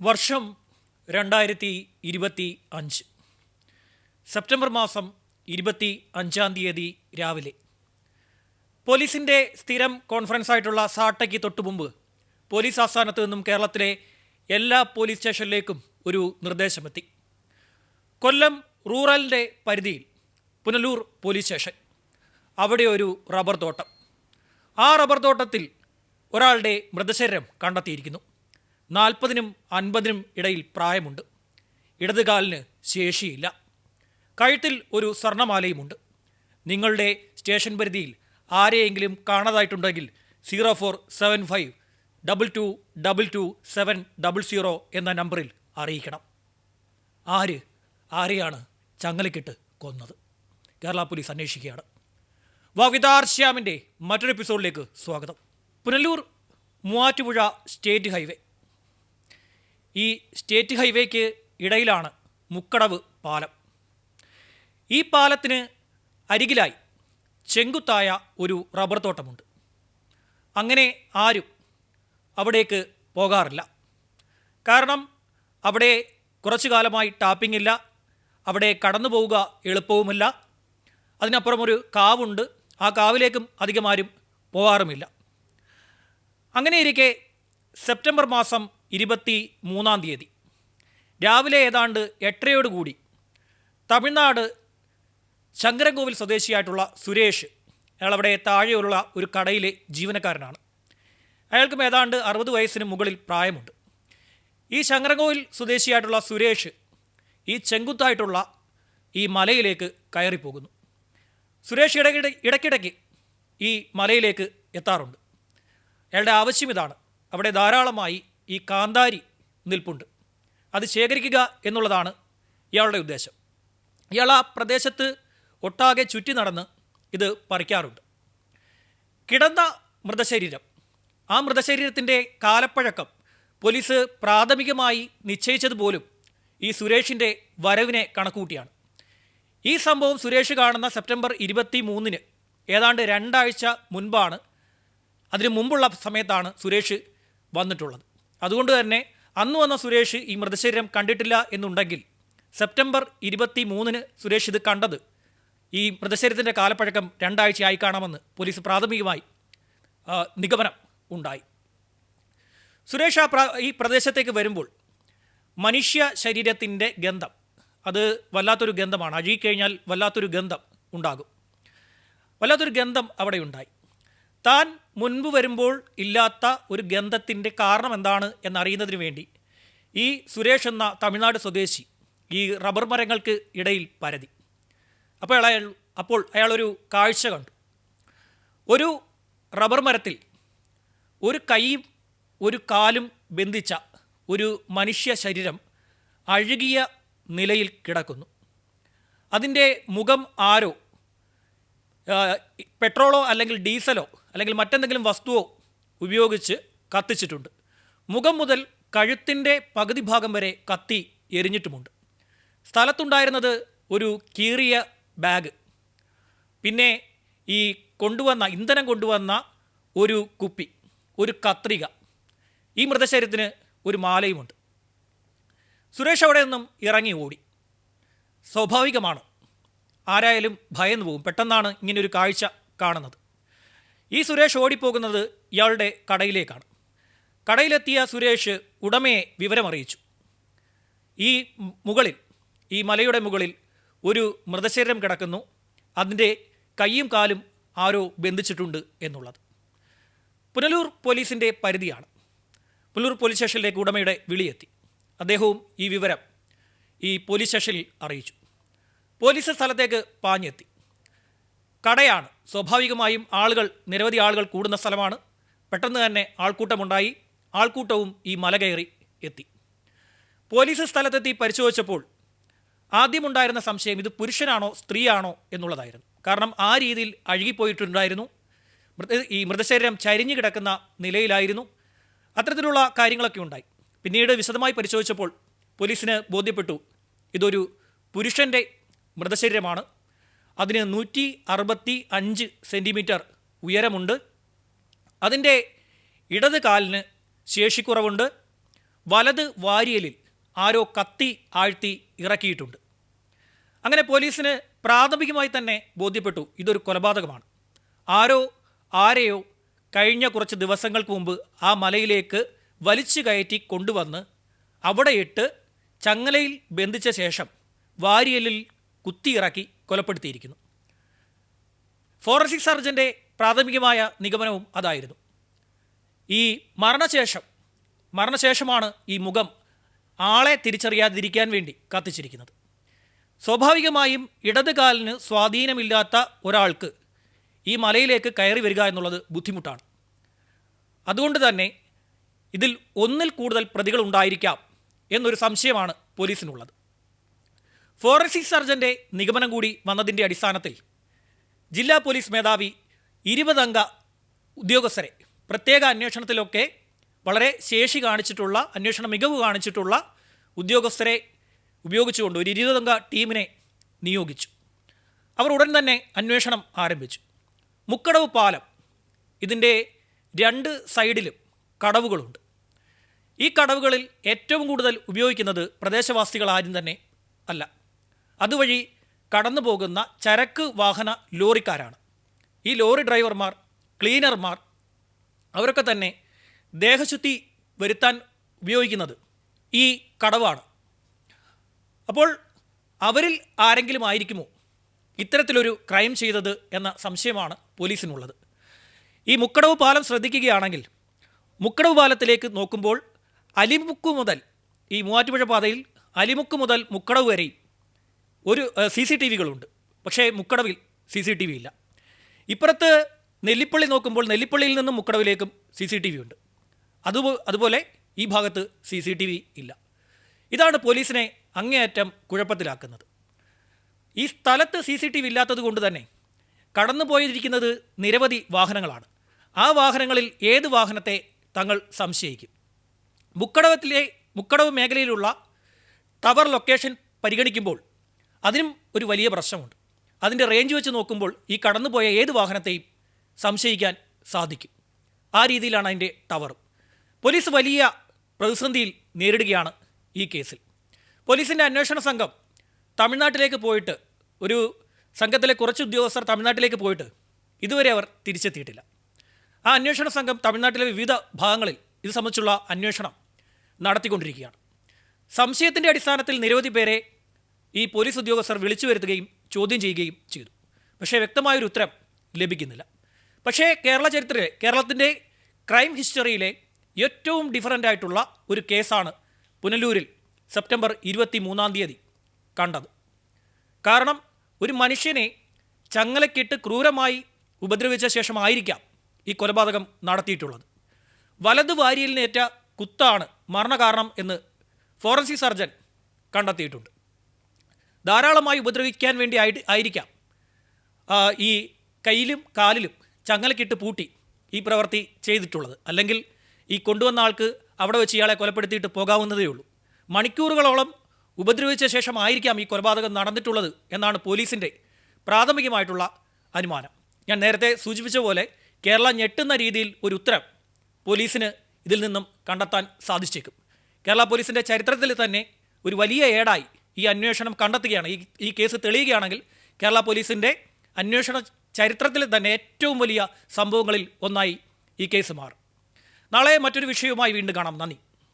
വർഷം രണ്ടായിരത്തി ഇരുപത്തി അഞ്ച് സെപ്റ്റംബർ മാസം ഇരുപത്തി അഞ്ചാം തീയതി രാവിലെ. പോലീസിന്റെ സ്ഥിരം കോൺഫറൻസ് ആയിട്ടുള്ള സാട്ടയ്ക്ക് തൊട്ടു മുമ്പ് പോലീസ് ആസ്ഥാനത്ത് നിന്നും കേരളത്തിലെ എല്ലാ പോലീസ് സ്റ്റേഷനിലേക്കും ഒരു നിർദ്ദേശമെത്തി. കൊല്ലം റൂറലിന്റെ പരിധിയിൽ പുനലൂർ പോലീസ് സ്റ്റേഷൻ. അവിടെ ഒരു റബ്ബർ തോട്ടം. ആ റബ്ബർ തോട്ടത്തിൽ ഒരാളുടെ മൃതശരീരം കണ്ടെത്തിയിരിക്കുന്നു. നാൽപ്പതിനും അൻപതിനും ഇടയിൽ പ്രായമുണ്ട്. ഇടതുകാലിന് ശേഷിയില്ല. കഴുത്തിൽ ഒരു സ്വർണമാലയുമുണ്ട്. നിങ്ങളുടെ സ്റ്റേഷൻ പരിധിയിൽ ആരെയെങ്കിലും കാണാതായിട്ടുണ്ടെങ്കിൽ zero four seven five double two double two seven double zero എന്ന നമ്പറിൽ അറിയിക്കണം. ആര്? ആരെയാണ് ചങ്ങലക്കിട്ട് കൊന്നത്? കേരള പോലീസ് അന്വേഷിക്കുകയാണ്. വവിതാർ ശ്യാമിന്റെ മറ്റൊരു എപ്പിസോഡിലേക്ക് സ്വാഗതം. Punalur Muvattupuzha state highway. ഈ സ്റ്റേറ്റ് ഹൈവേക്ക് ഇടയിലാണ് മുക്കടവ് പാലം. ഈ പാലത്തിന് അരികിലായി ചെങ്കുത്തായ ഒരു റബ്ബർ തോട്ടമുണ്ട്. അങ്ങനെ ആരും അവിടേക്ക് പോകാറില്ല. കാരണം അവിടെ കുറച്ചു കാലമായി ടാപ്പിംഗ് ഇല്ല. അവിടെ കടന്നു പോവുക എളുപ്പവുമില്ല. അതിനപ്പുറം ഒരു കാവുണ്ട്. ആ കാവിലേക്കും അധികം ആരും പോകാറുമില്ല. അങ്ങനെയിരിക്കെ സെപ്റ്റംബർ മാസം ഇരുപത്തി മൂന്നാം തീയതി. രാവിലെ ഏതാണ്ട് എട്ടരയോടുകൂടി തമിഴ്നാട് ശങ്കരൻകോവിൽ സ്വദേശിയായിട്ടുള്ള സുരേഷ് അയാളവിടെ താഴെയുള്ള ഒരു കടയിലെ ജീവനക്കാരനാണ്. അയാൾക്കും ഏതാണ്ട് അറുപത് വയസ്സിന് മുകളിൽ പ്രായമുണ്ട്. ഈ ശങ്കരൻകോവിൽ സ്വദേശിയായിട്ടുള്ള സുരേഷ് ഈ ചെങ്കുത്തായിട്ടുള്ള ഈ മലയിലേക്ക് കയറിപ്പോകുന്നു. സുരേഷ് ഇടയ്ക്കിടെ ഇടയ്ക്കിടയ്ക്ക് ഈ മലയിലേക്ക് എത്താറുണ്ട്. അയാളുടെ ആവശ്യം ഇതാണ്. അവിടെ ധാരാളമായി ഈ കാന്താരി നിൽപ്പുണ്ട്. അത് ശേഖരിക്കുക എന്നുള്ളതാണ് ഇയാളുടെ ഉദ്ദേശം. ഇയാൾ ആ പ്രദേശത്ത് ഒട്ടാകെ ചുറ്റി നടന്ന് ഇത് പറിക്കാറുണ്ട്. കിടന്ന മൃതശരീരം. ആ മൃതശരീരത്തിന്റെ കാലപ്പഴക്കം പോലീസ് പ്രാഥമികമായി നിശ്ചയിച്ചതുപോലും ഈ സുരേഷിന്റെ വരവിനെ കണക്കുകൂട്ടിയാണ്. ഈ സംഭവം സുരേഷ് കാണുന്ന സെപ്റ്റംബർ ഇരുപത്തി മൂന്നിന് ഏതാണ്ട് രണ്ടാഴ്ച മുൻപാണ് അതിനു മുമ്പുള്ള സമയത്താണ് സുരേഷ് വന്നിട്ടുള്ളത്. അതുകൊണ്ട് തന്നെ അന്ന് വന്ന സുരേഷ് ഈ മൃതശരീരം കണ്ടിട്ടില്ല എന്നുണ്ടെങ്കിൽ സെപ്റ്റംബർ ഇരുപത്തി മൂന്നിന് സുരേഷ് ഇത് കണ്ടത്. ഈ മൃതശരീരത്തിന്റെ കാലപ്പഴക്കം രണ്ടാഴ്ചയായി കാണാമെന്ന് പോലീസ് പ്രാഥമികമായി നിഗമനം ഉണ്ടായി. സുരേഷ് ആ ഈ പ്രദേശത്തേക്ക് വരുമ്പോൾ മനുഷ്യ ശരീരത്തിന്റെ ഗന്ധം അത് വല്ലാത്തൊരു ഗന്ധമാണ്. അഴുകിക്കഴിഞ്ഞാൽ വല്ലാത്തൊരു ഗന്ധം ഉണ്ടാകും. വല്ലാത്തൊരു ഗന്ധം അവിടെ ഉണ്ടായി. താൻ മുൻപ് വരുമ്പോൾ ഇല്ലാത്ത ഒരു ഗന്ധത്തിന്റെ കാരണം എന്താണ് എന്നറിയുന്നതിന് വേണ്ടി ഈ സുരേഷ് എന്ന തമിഴ്നാട് സ്വദേശി ഈ റബ്ബർ മരങ്ങൾക്ക് ഇടയിൽ പരതി. അപ്പോൾ അയാൾ അപ്പോൾ അയാളൊരു കാഴ്ച കണ്ടു. ഒരു റബ്ബർ മരത്തിൽ ഒരു കൈയും ഒരു കാലും ബന്ധിച്ച ഒരു മനുഷ്യ ശരീരം അഴുകിയ നിലയിൽ കിടക്കുന്നു. അതിന്റെ മുഖം ആരോ പെട്രോളോ അല്ലെങ്കിൽ ഡീസലോ അല്ലെങ്കിൽ മറ്റെന്തെങ്കിലും വസ്തുവോ ഉപയോഗിച്ച് കത്തിച്ചിട്ടുണ്ട്. മുഖം മുതൽ കഴുത്തിന്റെ പകുതി ഭാഗം വരെ കത്തി എരിഞ്ഞിട്ടുമുണ്ട്. സ്ഥലത്തുണ്ടായിരുന്നത് ഒരു കീറിയ ബാഗ്. പിന്നെ ഈ കൊണ്ടുവന്ന ഇന്ധനം കൊണ്ടുവന്ന ഒരു കുപ്പി ഒരു കത്രിക ഈ മൃതശരീരത്തിന് ഒരു മാലയുമുണ്ട്. സുരേഷ് അവിടെ നിന്നും ഇറങ്ങി ഓടി. സ്വാഭാവികമാണ്. ആരായാലും ഭയന്നു പോകും പെട്ടെന്നാണ് ഇങ്ങനൊരു കാഴ്ച കാണുന്നത്. ഈ സുരേഷ് ഓടിപ്പോകുന്നത് ഇയാളുടെ കടയിലേക്കാണ്. കടയിലെത്തിയ സുരേഷ് ഉടമയെ വിവരമറിയിച്ചു. ഈ മുകളിൽ ഈ മലയുടെ മുകളിൽ ഒരു മൃതശരീരം കിടക്കുന്നു. അതിന്റെ കൈയും കാലും ആരോ ബന്ധിച്ചിട്ടുണ്ട് എന്നുള്ളത്. പുനലൂർ പോലീസിന്റെ പരിധിയാണ്. പുനലൂർ പോലീസ് സ്റ്റേഷനിലേക്ക് ഉടമയുടെ വിളിയെത്തി. അദ്ദേഹവും ഈ വിവരം ഈ പോലീസ് സ്റ്റേഷനിൽ അറിയിച്ചു. പോലീസ് സ്ഥലത്തേക്ക് പാഞ്ഞെത്തി. കടയാണ്. സ്വാഭാവികമായും ആളുകൾ നിരവധി ആളുകൾ കൂടുന്ന സ്ഥലമാണ്. പെട്ടെന്ന് തന്നെ ആൾക്കൂട്ടമുണ്ടായി. ആൾക്കൂട്ടവും ഈ മല കയറി എത്തി. പോലീസ് സ്ഥലത്തെത്തി പരിശോധിച്ചപ്പോൾ ആദ്യമുണ്ടായിരുന്ന സംശയം ഇത് പുരുഷനാണോ സ്ത്രീയാണോ എന്നുള്ളതായിരുന്നു. കാരണം ആ രീതിയിൽ അഴുകിപ്പോയിട്ടുണ്ടായിരുന്നു. ഈ മൃതശരീരം ചരിഞ്ഞു കിടക്കുന്ന നിലയിലായിരുന്നു. അത്തരത്തിലുള്ള കാര്യങ്ങളൊക്കെ ഉണ്ടായി. പിന്നീട് വിശദമായി പരിശോധിച്ചപ്പോൾ പോലീസിന് ബോധ്യപ്പെട്ടു. ഇതൊരു പുരുഷന്റെ മൃതശരീരമാണ്. അതിന് നൂറ്റി അറുപത്തി അഞ്ച് സെന്റിമീറ്റർ ഉയരമുണ്ട്. അതിന്റെ ഇടത് കാലിന് ശേഷിക്കുറവുണ്ട്. വലത് വാരിയലിൽ ആരോ കത്തി ആഴ്ത്തി ഇറക്കിയിട്ടുണ്ട്. അങ്ങനെ പോലീസിന് പ്രാഥമികമായി തന്നെ ബോധ്യപ്പെട്ടു ഇതൊരു കൊലപാതകമാണ്. ആരോ ആരെയോ കഴിഞ്ഞ കുറച്ച് ദിവസങ്ങൾക്ക് മുമ്പ് ആ മലയിലേക്ക് വലിച്ചു കയറ്റി കൊണ്ടുവന്ന് അവിടെയിട്ട് ചങ്ങലയിൽ ബന്ധിച്ച ശേഷം വാരിയലിൽ കുത്തിയിറക്കി കൊലപ്പെടുത്തിയിരിക്കുന്നു. ഫോറൻസിക് സർജന്റെ പ്രാഥമികമായ നിഗമനവും അതായിരുന്നു. ഈ മരണശേഷം മരണശേഷമാണ് ഈ മുഖം ആളെ തിരിച്ചറിയാതിരിക്കാൻ വേണ്ടി കത്തിച്ചിരിക്കുന്നത്. സ്വാഭാവികമായും ഇടത് കാലിന് സ്വാധീനമില്ലാത്ത ഒരാൾക്ക് ഈ മലയിലേക്ക് കയറി വരിക എന്നുള്ളത് ബുദ്ധിമുട്ടാണ്. അതുകൊണ്ട് തന്നെ ഇതിൽ ഒന്നിൽ കൂടുതൽ പ്രതികൾ ഉണ്ടായിരിക്കാം എന്നൊരു സംശയമാണ് പോലീസിനുള്ളത്. ഫോറൻസിക് സർജന്റെ നിഗമനം കൂടി വന്നതിന്റെ അടിസ്ഥാനത്തിൽ ജില്ലാ പോലീസ് മേധാവി ഇരുപതംഗ ഉദ്യോഗസ്ഥരെ പ്രത്യേക അന്വേഷണത്തിലൊക്കെ വളരെ ശേഷി കാണിച്ചിട്ടുള്ള അന്വേഷണ മികവ് കാണിച്ചിട്ടുള്ള ഉദ്യോഗസ്ഥരെ ഉപയോഗിച്ചുകൊണ്ട് ഒരു ഇരുപതംഗ ടീമിനെ നിയോഗിച്ചു. അവർ ഉടൻ തന്നെ അന്വേഷണം ആരംഭിച്ചു. മുക്കടവ് പാലം ഇതിന്റെ രണ്ട് സൈഡിലും കടവുകളുണ്ട്. ഈ കടവുകളിൽ ഏറ്റവും കൂടുതൽ ഉപയോഗിക്കുന്നത് പ്രദേശവാസികൾ ആരും തന്നെ അല്ല. അതുവഴി കടന്നു പോകുന്ന ചരക്ക് വാഹന ലോറിക്കാരാണ്. ഈ ലോറി ഡ്രൈവർമാർ ക്ലീനർമാർ അവരൊക്കെ തന്നെ ദേഹശുദ്ധി വരുത്താൻ ഉപയോഗിക്കുന്നത് ഈ കടവാണ്. അപ്പോൾ അവരിൽ ആരെങ്കിലും ആയിരിക്കുമോ? ഇത്തരത്തിലൊരു ക്രൈം ചെയ്തത് എന്ന സംശയമാണ് പോലീസിനുള്ളത്. ഈ മുക്കടവ് പാലം ശ്രദ്ധിക്കുകയാണെങ്കിൽ മുക്കടവ് പാലത്തിലേക്ക് നോക്കുമ്പോൾ അലിമുക്ക് മുതൽ ഈ മൂവാറ്റുപുഴ പാതയിൽ അലിമുക്ക് മുതൽ മുക്കടവ് വരെയും ഒരു സി സി ടി വികളുണ്ട്. പക്ഷേ മുക്കടവിൽ സി സി ടി വി ഇല്ല ഇപ്പുറത്ത് നെല്ലിപ്പള്ളി നോക്കുമ്പോൾ നെല്ലിപ്പള്ളിയിൽ നിന്നും മുക്കടവിലേക്കും സി സി ടി വി ഉണ്ട് അതുപോ അതുപോലെ ഈ ഭാഗത്ത് സി സി ടി വി ഇല്ല. ഇതാണ് പോലീസിനെ അങ്ങേയറ്റം കുഴപ്പത്തിലാക്കുന്നത്. ഈ സ്ഥലത്ത് സി സി ടി വി ഇല്ലാത്തത് കൊണ്ട് തന്നെ കടന്നു പോയിരിക്കുന്നത് നിരവധി വാഹനങ്ങളാണ്. ആ വാഹനങ്ങളിൽ ഏത് വാഹനത്തെ തങ്ങൾ സംശയിക്കും? മുക്കടവത്തിലെ മുക്കടവ് മേഖലയിലുള്ള ടവർ ലൊക്കേഷൻ പരിഗണിക്കുമ്പോൾ അതിനും ഒരു വലിയ പ്രശ്നമുണ്ട്. അതിന്റെ റേഞ്ച് വെച്ച് നോക്കുമ്പോൾ ഈ കടന്നുപോയ ഏത് വാഹനത്തെയും സംശയിക്കാൻ സാധിക്കും. ആ രീതിയിലാണ് അതിന്റെ ടവർ പോലീസ് വലിയ പ്രതിസന്ധിയിൽ നേരിടുകയാണ് ഈ കേസിൽ. പോലീസിന്റെ അന്വേഷണ സംഘം തമിഴ്നാട്ടിലേക്ക് പോയിട്ട് ഒരു സംഘത്തിലെ കുറച്ച് ഉദ്യോഗസ്ഥർ തമിഴ്നാട്ടിലേക്ക് പോയിട്ട് ഇതുവരെ അവർ തിരിച്ചെത്തിയിട്ടില്ല. ആ അന്വേഷണ സംഘം തമിഴ്നാട്ടിലെ വിവിധ ഭാഗങ്ങളിൽ ഇത് സംബന്ധിച്ചുള്ള അന്വേഷണം നടത്തിക്കൊണ്ടിരിക്കുകയാണ്. സംശയത്തിന്റെ അടിസ്ഥാനത്തിൽ നിരവധി പേരെ ഈ പോലീസ് ഉദ്യോഗസ്ഥർ വിളിച്ചു വരുത്തുകയും ചോദ്യം ചെയ്യുകയും ചെയ്തു. പക്ഷേ വ്യക്തമായൊരു ഉത്തരം ലഭിക്കുന്നില്ല. പക്ഷേ കേരള ചരിത്രത്തിലെ കേരളത്തിന്റെ ക്രൈം ഹിസ്റ്ററിയിലെ ഏറ്റവും ഡിഫറന്റ് ആയിട്ടുള്ള ഒരു കേസാണ് പുനലൂരിൽ സെപ്റ്റംബർ ഇരുപത്തി മൂന്നാം തീയതി കണ്ടത്. കാരണം ഒരു മനുഷ്യനെ ചങ്ങലക്കിട്ട് ക്രൂരമായി ഉപദ്രവിച്ച ശേഷമായിരിക്കാം ഈ കൊലപാതകം നടത്തിയിട്ടുള്ളത്. വലത് വാരിയലിനേറ്റ കുത്താണ് മരണകാരണം എന്ന് ഫോറൻസിക് സർജൻ കണ്ടെത്തിയിട്ടുണ്ട്. ധാരാളമായി ഉപദ്രവിക്കാൻ വേണ്ടി ആയിരിക്കാം. ഈ കയ്യിലും കാലിലും ചങ്ങലക്കിട്ട് പൂട്ടി ഈ പ്രവൃത്തി ചെയ്തിട്ടുള്ളത്. അല്ലെങ്കിൽ ഈ കൊണ്ടുവന്ന ആൾക്ക് അവിടെ വെച്ച് ഇയാളെ കൊലപ്പെടുത്തിയിട്ട് പോകാവുന്നതേ ഉള്ളൂ. മണിക്കൂറുകളോളം ഉപദ്രവിച്ച ശേഷമായിരിക്കാം ഈ കൊലപാതകം നടന്നിട്ടുള്ളത് എന്നാണ് പോലീസിന്റെ പ്രാഥമികമായിട്ടുള്ള അനുമാനം. ഞാൻ നേരത്തെ സൂചിപ്പിച്ച പോലെ കേരള ഞെട്ടുന്ന രീതിയിൽ ഒരു ഉത്തരം പോലീസിന് ഇതിൽ നിന്നും കണ്ടെത്താൻ സാധിച്ചേക്കും. കേരള പോലീസിന്റെ ചരിത്രത്തിൽ തന്നെ ഒരു വലിയ ഏടായി ഈ അന്വേഷണം കണ്ടെത്തുകയാണ്. ഈ ഈ കേസ് തെളിയുകയാണെങ്കിൽ കേരള പോലീസിന്റെ അന്വേഷണ ചരിത്രത്തിൽ തന്നെ ഏറ്റവും വലിയ സംഭവങ്ങളിൽ ഒന്നായി ഈ കേസ് മാറും. നാളെ മറ്റൊരു വിഷയവുമായി വീണ്ടും കാണാം. നന്ദി.